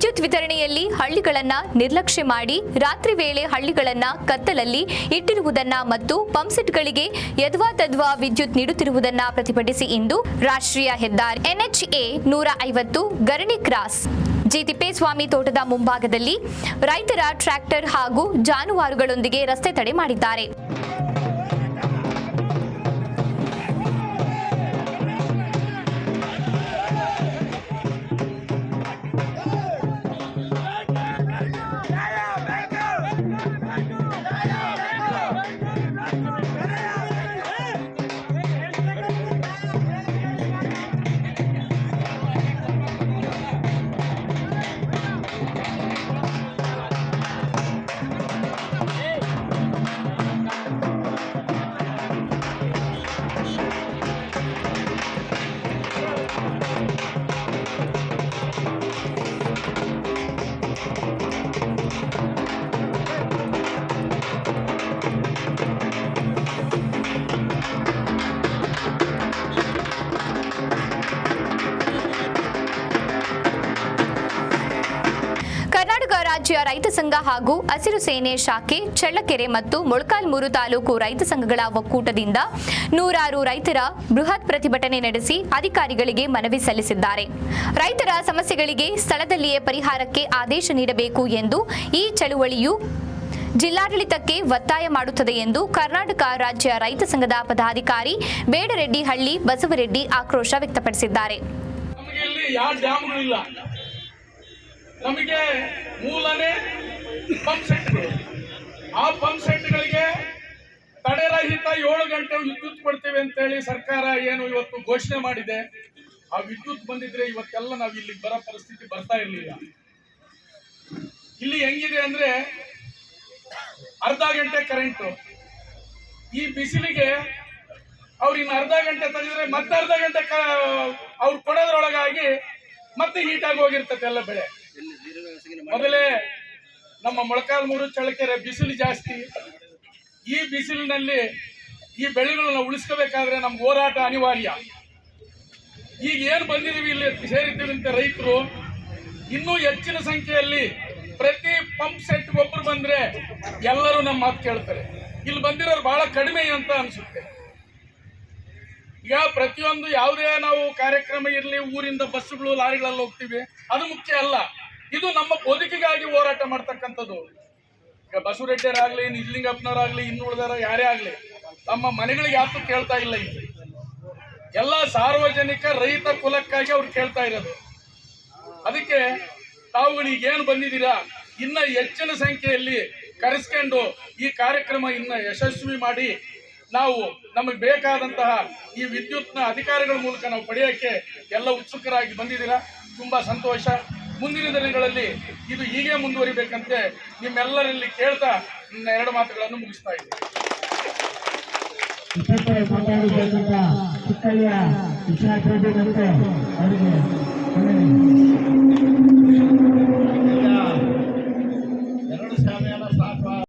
ಜಿಲ್ಲೆಯಲ್ಲಿ ಹಳ್ಳಿಗಳನ್ನ ನಿರ್ಲಕ್ಷ್ಯ ಮಾಡಿ ರಾತ್ರಿ ವೇಳೆ ಹಳ್ಳಿಗಳನ್ನ ಕತ್ತಲಲ್ಲಿ ಇಟ್ಟಿರುವುದನ್ನ ಮತ್ತು ಪಂಪ್ಸೆಟ್ಗಳಿಗೆ ಯದ್ವಾ ತದ್ವಾ ವಿದ್ಯುತ್ ನೀಡುತ್ತಿರುವುದನ್ನ ಪ್ರತಿಭಟಿಸಿ ಇಂದು ರಾಷ್ಟ್ರೀಯ ಹೆದ್ದಾರಿ ಎ ನೂರ ಐವತ್ತು ಗರಣಿ ಕ್ರಾಸ್. ಜಿ. ತಿಪ್ಪೇಸ್ವಾಮಿ ತೋಟದ ಮುಂಭಾಗದಲ್ಲಿ ರೈತರ ಟ್ರ್ಯಾಕ್ಟರ್ ಹಾಗೂ ಜಾನುವಾರುಗಳೊಂದಿಗೆ ರಸ್ತೆ ತಡೆ ಮಾಡಿದ್ದಾರೆ. ರಾಜ್ಯ ರೈತ ಸಂಘ ಹಾಗೂ ಹಸಿರು ಸೇನೆ ಶಾಖೆ, ಚಳ್ಳಕೆರೆ ಮತ್ತು ಮೊಳಕಾಲ್ಮೂರು ತಾಲೂಕು ರೈತ ಸಂಘಗಳ ಒಕ್ಕೂಟದಿಂದ ನೂರಾರು ರೈತರ ಬೃಹತ್ ಪ್ರತಿಭಟನೆ ನಡೆಸಿ ಅಧಿಕಾರಿಗಳಿಗೆ ಮನವಿ ಸಲ್ಲಿಸಿದ್ದಾರೆ. ರೈತರ ಸಮಸ್ಯೆಗಳಿಗೆ ಸ್ಥಳದಲ್ಲಿಯೇ ಪರಿಹಾರಕ್ಕೆ ಆದೇಶ ನೀಡಬೇಕು ಎಂದು ಈ ಚಳುವಳಿಯು ಜಿಲ್ಲಾಡಳಿತಕ್ಕೆ ಒತ್ತಾಯ ಮಾಡುತ್ತದೆ ಎಂದು ಕರ್ನಾಟಕ ರಾಜ್ಯ ರೈತ ಸಂಘದ ಪದಾಧಿಕಾರಿ ಬೇಡರೆಡ್ಡಿ ಹಳ್ಳಿ ಬಸವರೆಡ್ಡಿ ಆಕ್ರೋಶ ವ್ಯಕ್ತಪಡಿಸಿದ್ದಾರೆ. ನಮಗೆ ಮೂಲನೇ ಪಂಪ್ ಸೆಟ್ಗಳು ಆ ಪಂಪ್ ಸೆಟ್ಗಳಿಗೆ ತಡೆರಹಿತ ಏಳು ಗಂಟೆ ವಿದ್ಯುತ್ ಕೊಡ್ತೇವೆ ಅಂತೇಳಿ ಸರ್ಕಾರ ಏನು ಇವತ್ತು ಘೋಷಣೆ ಮಾಡಿದೆ. ಆ ವಿದ್ಯುತ್ ಬಂದಿದ್ರೆ ಇವತ್ತೆಲ್ಲ ನಾವು ಇಲ್ಲಿ ಬರೋ ಪರಿಸ್ಥಿತಿ ಬರ್ತಾ ಇರಲಿಲ್ಲ. ಇಲ್ಲಿ ಹೆಂಗಿದೆ ಅಂದ್ರೆ ಅರ್ಧ ಗಂಟೆ ಕರೆಂಟು ಈ ಬಿಸಿಲಿಗೆ ಅವ್ರು ಇನ್ನು ಅರ್ಧ ಗಂಟೆ ತಂದಿದ್ರೆ ಮತ್ತೆ ಅರ್ಧ ಗಂಟೆ ಅವ್ರು ಕೊಡೋದ್ರೊಳಗಾಗಿ ಮತ್ತೆ ಹೀಟ್ ಆಗಿ ಹೋಗಿರ್ತದೆ ಎಲ್ಲ ಬೆಳೆ. ಮೊದಲೇ ನಮ್ಮ ಮೊಳಕಾಲ್ಮೂರು ಚಳ್ಳಕೆರೆ ಬಿಸಿಲು ಜಾಸ್ತಿ. ಈ ಬಿಸಿಲಿನಲ್ಲಿ ಈ ಬೆಳೆಗಳನ್ನ ಉಳಿಸ್ಕೋಬೇಕಾದ್ರೆ ನಮ್ಗೆ ಹೋರಾಟ ಅನಿವಾರ್ಯ. ಈಗ ಏನು ಬಂದಿದ್ದೀವಿ ಇಲ್ಲಿ ಸೇರಿದ್ದೀವಿ ರೈತರು, ಇನ್ನೂ ಹೆಚ್ಚಿನ ಸಂಖ್ಯೆಯಲ್ಲಿ ಪ್ರತಿ ಪಂಪ್ ಸೆಟ್ ಒಬ್ಬರು ಬಂದ್ರೆ ಎಲ್ಲರೂ ನಮ್ಮ ಮಾತು ಕೇಳ್ತಾರೆ. ಇಲ್ಲಿ ಬಂದಿರೋರು ಬಹಳ ಕಡಿಮೆ ಅಂತ ಅನಿಸುತ್ತೆ. ಈಗ ಪ್ರತಿಯೊಂದು ಯಾವುದೇ ನಾವು ಕಾರ್ಯಕ್ರಮ ಇರಲಿ, ಊರಿಂದ ಬಸ್ಸುಗಳು, ಲಾರಿಗಳಲ್ಲಿ ಹೋಗ್ತೀವಿ, ಅದು ಮುಖ್ಯ ಅಲ್ಲ. ಇದು ನಮ್ಮ ಬದುಕಿಗಾಗಿ ಹೋರಾಟ ಮಾಡ್ತಕ್ಕಂಥದ್ದು. ಈಗ ಬಸವರೆಡ್ಡಿಯರಾಗಲಿ ನಿಜಲಿಂಗಪ್ಪನವರಾಗಲಿ ಇನ್ನು ಉಳಿದಾರ ಯಾರೇ ಆಗಲಿ, ತಮ್ಮ ಮನೆಗಳಿಗೆ ಯಾತು ಕೇಳ್ತಾ ಇಲ್ಲ ಇಲ್ಲಿ. ಎಲ್ಲ ಸಾರ್ವಜನಿಕ ರೈತ ಕುಲಕ್ಕಾಗಿ ಅವ್ರು ಕೇಳ್ತಾ ಇರೋದು. ಅದಕ್ಕೆ ತಾವುಗಳು ಈಗೇನು ಬಂದಿದ್ದೀರಾ? ಇನ್ನ ಹೆಚ್ಚಿನ ಸಂಖ್ಯೆಯಲ್ಲಿ ಕರೆಸ್ಕೊಂಡು ಈ ಕಾರ್ಯಕ್ರಮ ಇನ್ನ ಯಶಸ್ವಿ ಮಾಡಿ ನಾವು ನಮಗೆ ಬೇಕಾದಂತಹ ಈ ವಿದ್ಯುತ್ನ ಅಧಿಕಾರಿಗಳ ಮೂಲಕ ನಾವು ಪಡೆಯೋಕ್ಕೆ ಎಲ್ಲ ಉತ್ಸುಕರಾಗಿ ಬಂದಿದ್ದೀರಾ? ತುಂಬ ಸಂತೋಷ. ಮುಂದಿನ ದಿನಗಳಲ್ಲಿ ಇದು ಹೀಗೆ ಮುಂದುವರಿಬೇಕಂತೆ ನಿಮ್ಮೆಲ್ಲರಲ್ಲಿ ಕೇಳ್ತಾ ನನ್ನ ಎರಡು ಮಾತುಗಳನ್ನು ಮುಗಿಸ್ತಾ ಇದ್ದೀನಿ ಚಿಕ್ಕಯ್ಯ ಅವರಿಗೆ.